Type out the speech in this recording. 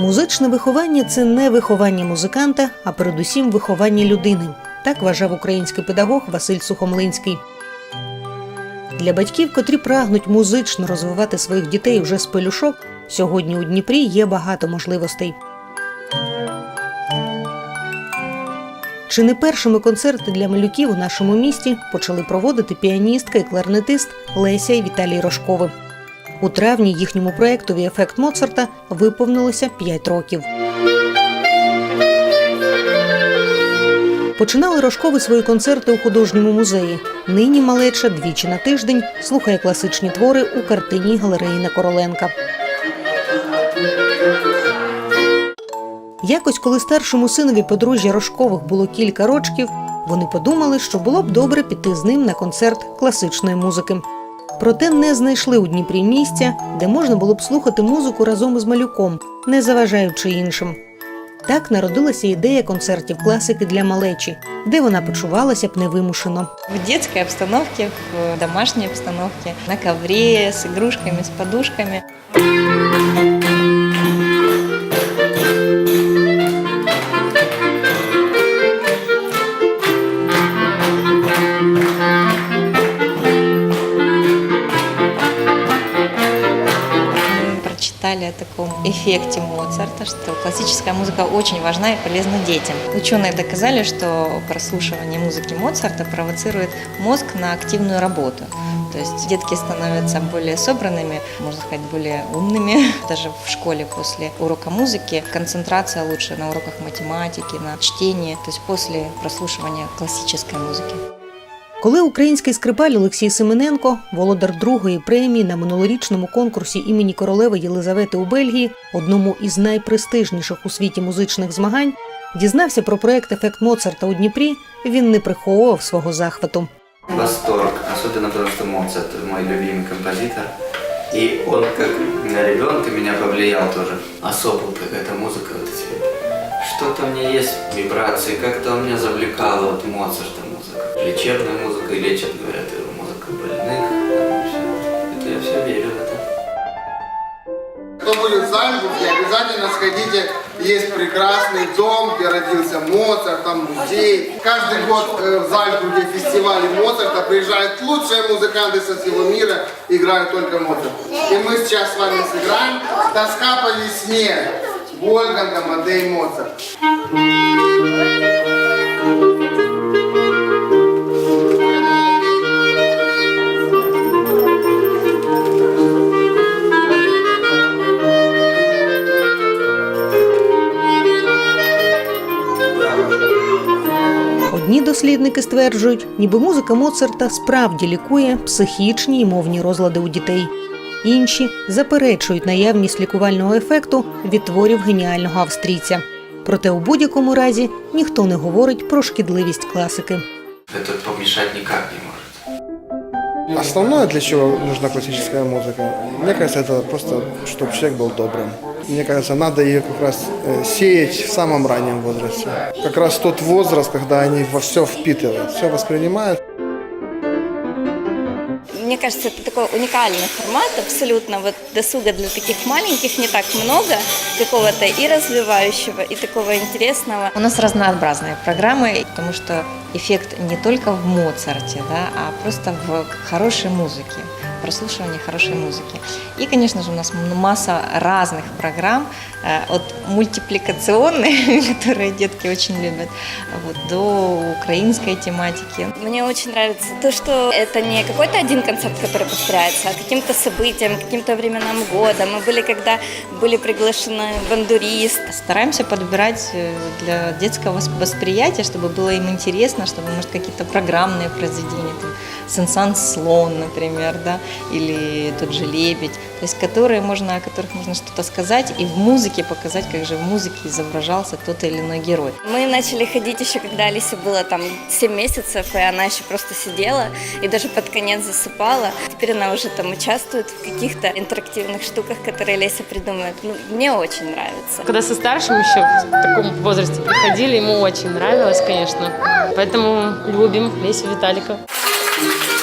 Музичне виховання це не виховання музиканта, а передусім виховання людини. Так вважав український педагог Василь Сухомлинський. Для батьків, котрі прагнуть музично розвивати своїх дітей вже з пелюшок, сьогодні у Дніпрі є багато можливостей. Чи не першими концерти для малюків у нашому місті почали проводити піаністка і кларнетист Леся і Віталій Рожкови. У травні їхньому проєктові Ефект Моцарта виповнилося 5 років. Починали Рожкови свої концерти у художньому музеї. Нині малеча двічі на тиждень слухає класичні твори у картині галереї Короленка. Якось, коли старшому синові подружжя Рожкових було кілька рочків, вони подумали, що було б добре піти з ним на концерт класичної музики. Проте не знайшли у Дніпрі місця, де можна було б слухати музику разом із малюком, не заважаючи іншим. Так народилася ідея концертів класики для малечі, де вона почувалася б невимушено. В дитячій обстановці, в домашній обстановці, на коврі, з ігрушками, з подушками. Мы прочитали о таком эффекте Моцарта, что классическая музыка очень важна и полезна детям. Ученые доказали, что прослушивание музыки Моцарта провоцирует мозг на активную работу. То есть детки становятся более собранными, можно сказать, более умными. Даже в школе после урока музыки концентрация лучше на уроках математики, на чтении, то есть после прослушивания классической музыки. Коли український скрипаль Олексій Семененко, володар другої премії на минулорічному конкурсі імені королеви Єлизавети у Бельгії, одному із найпрестижніших у світі музичних змагань, дізнався про проект Ефект Моцарта у Дніпрі, він не приховував свого захвату. Восторг, особенно потому что Моцарт мой любимый композитор. И он как на ребенка меня повлиял тоже. Особо вот какая-то музыка вот эти. Что-то у меня есть вибрации, как-то у меня завлекала вот Моцарта музыка. Лечебная музыка, И лечат, говорят, музыка больных. Это я все верю в это. Кто будет Зальцбурге, обязательно сходите. Есть прекрасный дом, где родился Моцарт, там музей. Каждый год э, в Зальцбурге фестивали Моцарта приезжают лучшие музыканты со всего мира, играют только Моцарт. И мы сейчас с вами сыграем «Тоска по весне» Вольфганга Мадей Моцарт. дослідники стверджують, ніби музика Моцарта справді лікує психічні і мовні розлади у дітей. Інші заперечують наявність лікувального ефекту від творів геніального австрійця. Проте у будь-якому разі ніхто не говорить про шкідливість класики. Это помешать никак не может. Основное, для чего нужна классическая музыка, мне кажется, это просто, чтобы человек был добрым. Мне кажется, надо ее как раз э, сеять в самом раннем возрасте. Как раз тот возраст, когда они во все впитывают, все воспринимают. Мне кажется, это такой уникальный формат, абсолютно вот досуга для таких маленьких не так много, какого-то и развивающего, и такого интересного. У нас разнообразные программы, потому что эффект не только в Моцарте, да, а просто в хорошей музыке, прослушивании хорошей музыки. И, конечно же, у нас масса разных программ, э, от мультипликационной, которые детки очень любят, вот, до украинской тематики. Мне очень нравится то, что это не какой-то один концерт, который повторяется, а каким-то событиям, каким-то временам года. Мы были, когда были приглашены бандурист, Стараемся подбирать э, для детского вос- восприятия, чтобы было им интересно, чтобы, может, какие-то программные произведения, там, «Сенсан слон», например, да, или тот же «Лебедь», то есть которые можно, о которых можно что-то сказать и в музыке показать, как же в музыке изображался тот или иной герой. Мы начали ходить еще, когда Алисе было там 7 месяцев, и она еще просто сидела и даже под конец засыпала. Теперь она уже там участвует в каких-то интерактивных штуках, которые Леся придумывает. Ну, мне очень нравится. Когда со старшим еще в таком возрасте приходили, ему очень нравилось, конечно. Поэтому любим Лесю Виталика. Thank